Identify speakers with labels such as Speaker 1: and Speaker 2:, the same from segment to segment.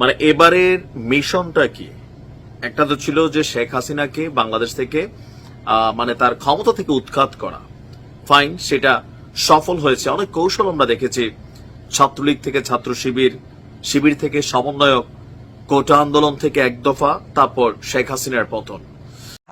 Speaker 1: মানে এবারের মিশনটা কি? একটা তো ছিল যে শেখ হাসিনাকে বাংলাদেশ থেকে মানে তার ক্ষমতা থেকে উৎখাত করা। ফাইন, সেটা সফল হয়েছে। অনেক কৌশল আমরা দেখেছি। ছাত্রলীগ থেকে ছাত্র শিবির শিবির থেকে সমন্বয়ক, কোটা আন্দোলন থেকে এক দফা, তারপর শেখ হাসিনার পতন।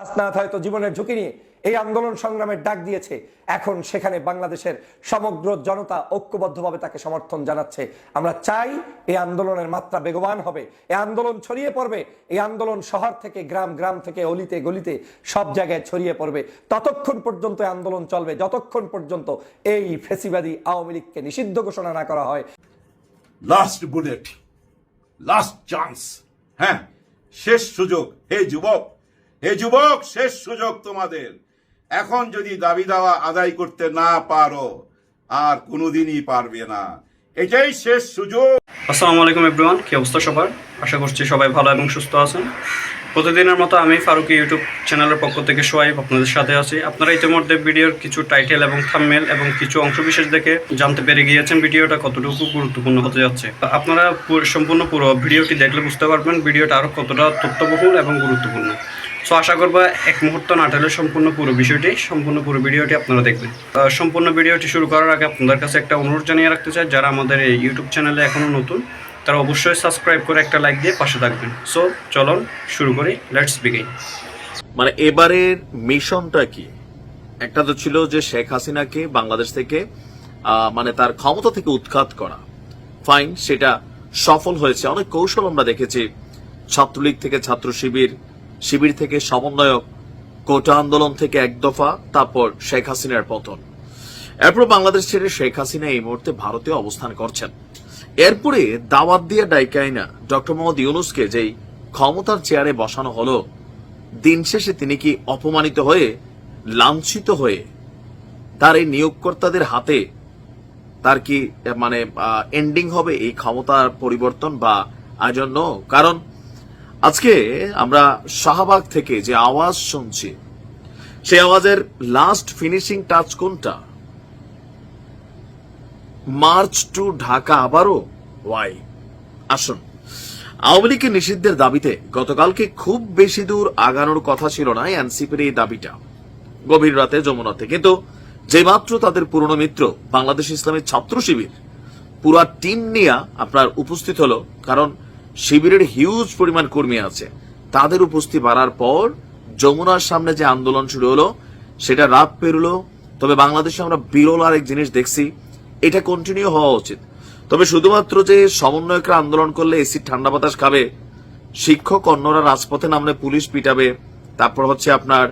Speaker 2: হাসনাত হয়তো জীবনের ঝুঁকি নিয়ে এই আন্দোলন সংগ্রামের ডাক দিয়েছে। এখন সেখানে বাংলাদেশের সমগ্র জনতা ঐক্যবদ্ধভাবে তাকে সমর্থন জানাচ্ছে। আমরা চাই এই আন্দোলনের মাত্রা বেগবান হবে। এই আন্দোলন ছড়িয়ে পড়বে। এই আন্দোলন শহর থেকে গ্রাম গ্রাম থেকে অলিতে গলিতে সব জায়গায় ছড়িয়ে পড়বে। ততক্ষণ পর্যন্ত আন্দোলন চলবে। যতক্ষণ পর্যন্ত এই ফেসিবাদী আওয়ামী লীগকে নিষিদ্ধ ঘোষণা না করা হয়।
Speaker 3: লাস্ট বুলেট লাস্ট চান্স হ্যাঁ শেষ সুযোগ। হে যুবক হে যুবক, শেষ সুযোগ তোমাদের। এখন যদি দাবি দাওয়া আদায় করতে না পারো, আর কোনোদিনই পারবে না। এটাই শেষ সুযোগ।
Speaker 4: আসসালামু আলাইকুম এভরিওয়ান কি অবস্থা সবার? আশা করছি সবাই ভালো এবং সুস্থ আছেন। প্রতিদিনের মতো আমি ফারুকি ইউটিউব চ্যানেলের পক্ষ থেকে সোয়াইব আপনাদের সাথে আছি। আপনারা ইতিমধ্যে ভিডিওর কিছু টাইটেল এবং থামমেল এবং কিছু অংশ বিশেষ দেখে জানতে পেরে গিয়েছেন ভিডিওটা কতটুকু গুরুত্বপূর্ণ হতে যাচ্ছে। আপনারা সম্পূর্ণ পুরো ভিডিওটি দেখলে বুঝতে পারবেন ভিডিওটা আরও কতটা তথ্যবহুল এবং গুরুত্বপূর্ণ। সো আশা করব এক মুহূর্ত না টেলে সম্পূর্ণ পুরো বিষয়টি, সম্পূর্ণ পুরো ভিডিওটি আপনারা দেখবেন। সম্পূর্ণ ভিডিওটি শুরু করার আগে আপনাদের কাছে একটা অনুরোধ জানিয়ে রাখতে চাই, যারা আমাদের এই ইউটিউব চ্যানেলে এখনও নতুন, তারা অবশ্যই সাবস্ক্রাইব করে একটা লাইক দিয়ে পাশে থাকবেন। সো, চলুন শুরু করি লেটস বিগিন
Speaker 1: মানে এবারের মিশনটা কি? একটা তো ছিল যে শেখ হাসিনাকে বাংলাদেশ থেকে মানে তার ক্ষমতা থেকে উৎখাত করা। ফাইন সেটা সফল হয়েছে। অনেক কৌশল আমরা দেখেছি। ছাত্রলীগ থেকে ছাত্র শিবির শিবির থেকে সমন্বয়ক কোটা আন্দোলন থেকে এক দফা, তারপর শেখ হাসিনার পতন। এরপর বাংলাদেশ ছেড়ে শেখ হাসিনা এই মুহূর্তে ভারতে অবস্থান করছেন। এরপরে দাওয়াত দিয়ে ডাইকাইনা ডক্টর মোহাম্মদ ইউনুসকে যেই ক্ষমতার চেয়ারে বসানো হলো, দিন শেষে তিনি কি অপমানিত হয়ে, লাঞ্ছিত হয়ে তার এই নিয়োগকর্তাদের হাতে তার কি মানে এন্ডিং হবে এই ক্ষমতার পরিবর্তন বা আই জন্য কারণ আজকে আমরা শাহবাগ থেকে যে আওয়াজ শুনছি, সেই আওয়াজের লাস্ট ফিনিশিং টাচ কোনটা? মার্চ টু ঢাকা আবারও? ওয়াই। আসুন। আওয়ামী লীগের নিষিদ্ধের দাবিতে গতকালকে খুব বেশি দূর আগানোর কথা ছিল না এনসিপির এই দাবিটা। গভীর রাতে যমুনাতে কিন্তু যে মাত্র তাদের পুরনো মিত্র, বাংলাদেশ ইসলামের ছাত্র শিবির, পুরা টিম নিয়ে আপনার উপস্থিত হলো। কারণ শিবিরের হিউজ পরিমাণ কর্মী আছে। তাদের উপস্থিতি বাড়ার পর যমুনার সামনে যে আন্দোলন শুরু হলো, সেটা রাত পেরুলো। তবে বাংলাদেশে আমরা বিরল আরেক জিনিস দেখছি, এটা কন্টিনিউ হওয়া উচিত। তবে শুধুমাত্র যে সমন্বয়করা আন্দোলন করলে এসির ঠান্ডা বাতাস খাবে, শিক্ষক অন্যরা রাজপথে নামলে পুলিশ পিটাবে, তারপর হচ্ছে আপনার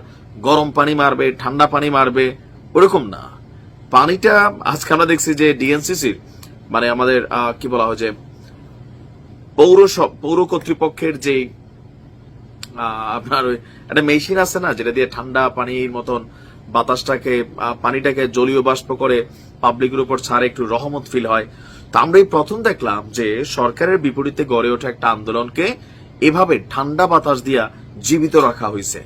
Speaker 1: গরম পানি মারবে, ঠান্ডা পানি মারবে, ওরকম না। পানিটা আজকে আমরা দেখছি যে ডিএনসিসির মানে আমাদের কি বলা হয় যে পৌর পৌর কর্তৃপক্ষের যে আপনার একটা মেশিন আছে না, যেটা দিয়ে ঠান্ডা পানির মতন বাতাসটাকে পানিটাকে জলীয় বাষ্প করে পাবলিকের উপর ছাড়ে, একটু রহমত ফিল হয়। তা আমরা এই প্রথম দেখলাম যে সরকারের বিপরীতে গড়ে ওঠা একটা আন্দোলনকে এভাবে ঠান্ডা বাতাস দিয়া জীবিত রাখা হয়েছে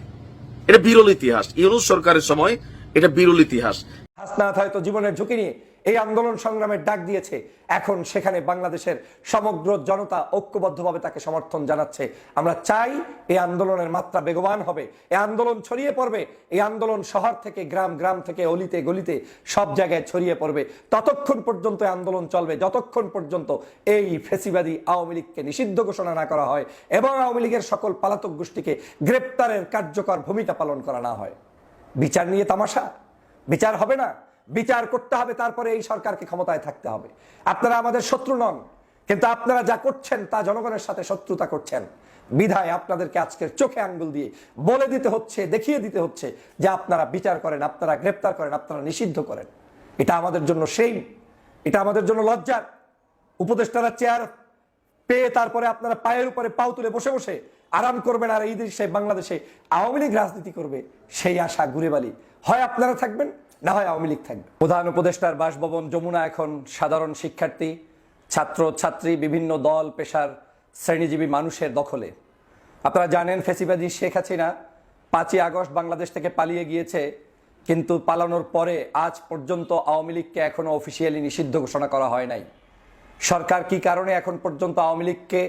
Speaker 1: এটা বিরল ইতিহাস। ইউনুস সরকারের সময় এটা বিরল ইতিহাস।
Speaker 2: হাসনাত হয়তো জীবনের ঝুঁকি নিয়ে। এই আন্দোলন সংগ্রামের ডাক দিয়েছে। এখন সেখানে বাংলাদেশের সমগ্র জনতা ঐক্যবদ্ধভাবে তাকে সমর্থন জানাচ্ছে। আমরা চাই এই আন্দোলনের মাত্রা বেগবান হবে। এই আন্দোলন ছড়িয়ে পড়বে। এই আন্দোলন শহর থেকে গ্রাম গ্রাম থেকে অলিতে, গলিতে সব জায়গায় ছড়িয়ে পড়বে। ততক্ষণ পর্যন্ত আন্দোলন চলবে। যতক্ষণ পর্যন্ত এই ফেসিবাদী আওয়ামী লীগকে নিষিদ্ধ ঘোষণা না করা হয় এবং আওয়ামী লীগের সকল পালাতক গোষ্ঠীকে গ্রেপ্তারের কার্যকর ভূমিকা পালন করা না হয়। বিচার নিয়ে তামাশা। বিচার হবে না। বিচার করতে হবে, তারপরে এই সরকারকে ক্ষমতায় থাকতে হবে। আপনারা আমাদের শত্রু নন, কিন্তু আপনারা যা করছেন তা জনগণের সাথে শত্রুতা করছেন। বিধায় আপনাদেরকে আজকের চোখে আঙ্গুল দিয়ে বলে দিতে হচ্ছে, দেখিয়ে দিতে হচ্ছে যে আপনারা বিচার করেন, আপনারা গ্রেপ্তার করেন, আপনারা নিষিদ্ধ করেন। এটা আমাদের জন্য সেই এটা আমাদের জন্য লজ্জার। উপদেষ্টারা চেয়ার পেয়ে তারপরে আপনারা পায়ের উপরে পাও তুলে বসে বসে আরাম করবেন আর এই দেশে, বাংলাদেশে আওয়ামী লীগ রাজনীতি করবে, সেই আশা ঘুরে বালি হয় আপনারা থাকবেন না হয় আওয়ামী লীগ থাকবে। প্রধান উপদেষ্টার বাসভবন যমুনা এখন সাধারণ শিক্ষার্থী, ছাত্র, ছাত্রী, বিভিন্ন দল, পেশার শ্রেণীজীবী মানুষের দখলে। আপনারা জানেন ফেসিবাদী শেখ হাসিনা পাঁচই আগস্ট বাংলাদেশ থেকে পালিয়ে গিয়েছে, কিন্তু পালানোর পরে আজ পর্যন্ত আওয়ামী লীগকে এখনও অফিসিয়ালি নিষিদ্ধ ঘোষণা করা হয় নাই। সরকার কি কারণে এখন পর্যন্ত আওয়ামী লীগকে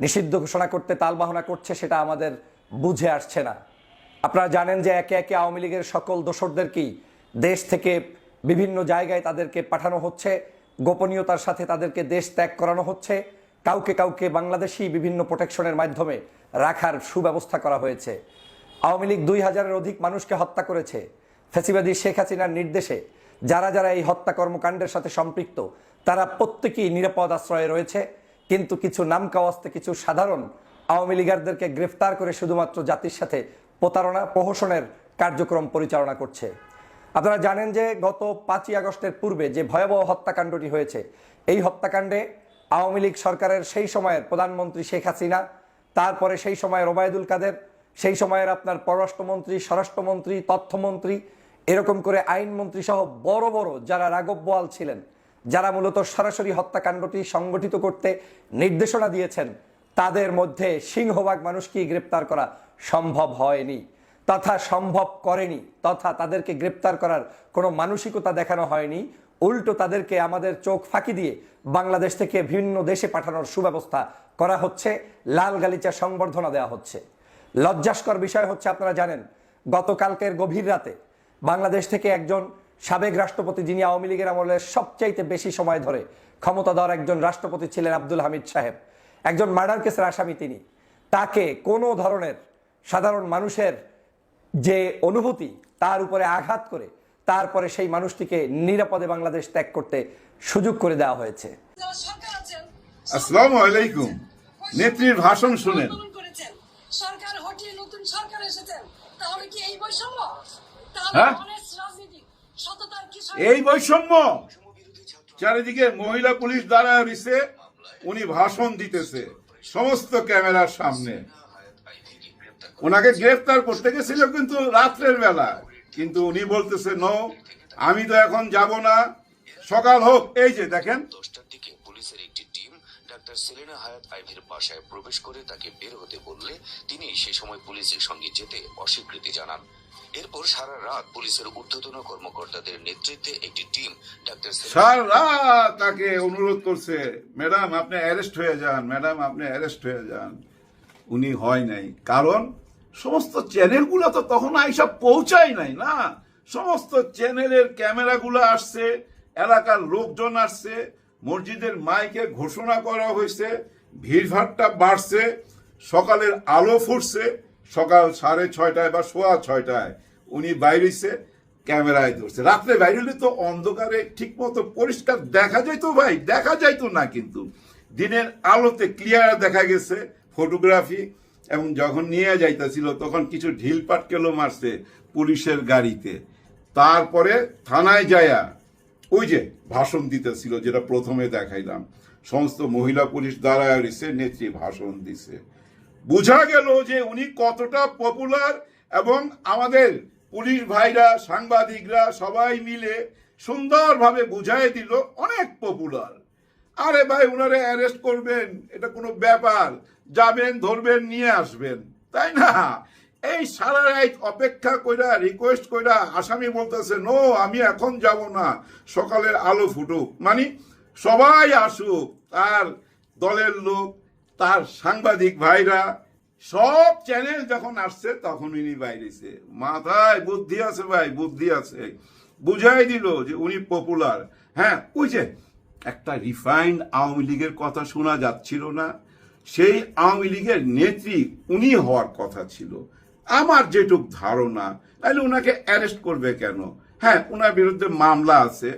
Speaker 2: নিষিদ্ধ ঘোষণা করতে তালবাহনা করছে সেটা আমাদের বুঝে আসছে না। আপনারা জানেন যে একে একে আওয়ামী লীগের সকল দোসরদেরকেই দেশ থেকে বিভিন্ন জায়গায় তাদেরকে পাঠানো হচ্ছে, গোপনীয়তার সাথে তাদেরকে দেশ ত্যাগ করানো হচ্ছে। কাউকে কাউকে বাংলাদেশি বিভিন্ন প্রোটেকশনের মাধ্যমে রাখার সুব্যবস্থা করা হয়েছে। আওয়ামী লীগ দুই হাজারের অধিক মানুষকে হত্যা করেছে। ফেসিবাদী শেখ হাসিনার নির্দেশে যারা যারা এই হত্যা কর্মকাণ্ডের সাথে সম্পৃক্ত, তারা প্রত্যেকেই নিরাপদ আশ্রয়ে রয়েছে। কিন্তু কিছু নামকাওয়াস্তে, কিছু সাধারণ আওয়ামী লীগারদেরকে গ্রেফতার করে শুধুমাত্র জাতির সাথে প্রতারণা, প্রহসনের কার্যক্রম পরিচালনা করছে। আপনারা জানেন যে গত পাঁচই আগস্টের পূর্বে যে ভয়াবহ হত্যাকাণ্ডটি হয়েছে, এই হত্যাকাণ্ডে আওয়ামী লীগ সরকারের সেই সময়ের প্রধানমন্ত্রী শেখ হাসিনা, তারপরে সেই সময়ের ওবায়দুল কাদের, সেই সময়ের আপনার পররাষ্ট্রমন্ত্রী, স্বরাষ্ট্রমন্ত্রী, তথ্যমন্ত্রী, এরকম করে আইনমন্ত্রী সহ বড় বড় যারা রাঘব বোয়াল ছিলেন, যারা মূলত সরাসরি হত্যাকাণ্ডটি সংগঠিত করতে নির্দেশনা দিয়েছেন, তাদের মধ্যে সিংহভাগ মানুষকেই গ্রেপ্তার করা সম্ভব হয়নি। তথা সম্ভব করেনি, তথা তাদেরকে গ্রেপ্তার করার কোনো মানসিকতা দেখানো হয়নি, উল্টো তাদেরকে আমাদের চোখ ফাঁকি দিয়ে বাংলাদেশ থেকে ভিন্ন দেশে পাঠানোর সুব্যবস্থা করা হচ্ছে, লাল গালিচা সংবর্ধনা দেওয়া হচ্ছে। লজ্জাস্কর বিষয় হচ্ছে, আপনারা জানেন, গতকালকের গভীর রাতে বাংলাদেশ থেকে একজন সাবেক রাষ্ট্রপতি যিনি আওয়ামী লীগের আমলে সবচাইতে বেশি সময় ধরে ক্ষমতাধর একজন রাষ্ট্রপতি ছিলেন আব্দুল হামিদ সাহেব। একজন মার্ডার কেসের আসামি তিনি। তাকে কোনো ধরনের সাধারণ মানুষের যে অনুভূতি তার উপরে আঘাত করে তারপরে সেই মানুষটিকে নিরাপদে বাংলাদেশ ত্যাগ করতে সুযোগ করে দেওয়া হয়েছে।
Speaker 3: আসসালামু আলাইকুম। নেত্রীর ভাষণ শুনেন।
Speaker 5: সরকার হটিয়ে নতুন সরকার এসেছেন। তাহলে কি এই বৈষম্য?
Speaker 3: হ্যাঁ? এই বৈষম্য? চারিদিকে মহিলা পুলিশ দ্বারা রিসে উনি ভাষণ দিতেছে। সমস্ত ক্যামেরার সামনে। ওনাকে গ্রেফতার করতে গেছিল কিন্তু রাত্রের বেলা। কিন্তু উনি বলতেছে নো আমি তো এখন যাব না। সকাল হোক। এই যে দেখেন।
Speaker 6: দশটার দিকে পুলিশের একটি টিম ডাক্তার সেলিনা হায়াত আইভির বাসায় প্রবেশ করে তাকে বের হতে বললে তিনি সে সময় পুলিশের সঙ্গে যেতে অস্বীকৃতি জানান। এরপর সারা রাত পুলিশের ঊর্ধ্বতন কর্মকর্তাদের নেতৃত্বে একটি টিম ডাক্তার
Speaker 3: সারা রাত তাকে অনুরোধ করছে ম্যাডাম আপনি অ্যারেস্ট হয়ে যান ম্যাডাম আপনি অ্যারেস্ট হয়ে যান। উনি হয় নাই। কারণ সমস্ত চ্যানেলগুলো তো তখন আইসা পৌঁছায় নাই না। সমস্ত চ্যানেলের ক্যামেরাগুলো আসছে, এলাকার লোকজন আসছে, মসজিদের মাইকে ঘোষণা করা হয়েছে ভিড়ভাট্টা বাড়ছে, সকালের আলো ফুটছে, সকাল সাড়ে ছয়টায় বা সোয়া ছয়টায় উনি বাইরেছে, ক্যামেরায় ধরছে। রাত্রে বাইরে তো অন্ধকারে ঠিক মতো পরিষ্কার দেখা যাইতো ভাই, দেখা যাইতো না কিন্তু। দিনের আলোতে ক্লিয়ার দেখা গেছে ফটোগ্রাফি এবং যখন নিয়ে যাইতেছিল, তখন কিছু ঢিল পাটকেলও মারছে পুলিশের গাড়িতে। তারপরে থানায় যায়া ওই যে ভাষণ দিতেছিল, যেটা প্রথমে দেখাইলাম। সমস্ত মহিলা পুলিশ দাঁড়ায় রয়েছে নেত্রী ভাষণ দিছে। বোঝা গেল যে উনি কতটা পপুলার এবং আমাদের পুলিশ ভাইরা, সাংবাদিকরা সবাই মিলে সুন্দরভাবে বুঝাই দিল, অনেক পপুলার আরে ভাই, উনারে অ্যারেস্ট করবেন, এটা কোনো ব্যাপার। যাবেন, ধরবেন, নিয়ে আসবেন। তাই না? এই সারা রাত অপেক্ষা কইরা রিকোয়েস্ট কইরা আসামি বলতেছে, নো, আমি এখন যাব না। সকালের আলো ফুটুক। মানে সবাই আসুক, তার দলের লোক, তার সাংবাদিক ভাইরা, সব চ্যানেল যখন আসছে তখন উনি বাইরেছে মাথায় বুদ্ধি আছে ভাই, বুদ্ধি আছে। বুঝাই দিল যে উনি পপুলার হ্যাঁ ওই যে একটা রিফাইন্ড আওয়ামী লীগের কথা শোনা যাচ্ছিল না সেই আওয়ামী লীগের নেত্রী উনি হওয়ার কথা ছিল। আমার যেটুক ধারণা, তাহলে ওনাকে অ্যারেস্ট করবে কেন? হ্যাঁ ওনার বিরুদ্ধে মামলা আছে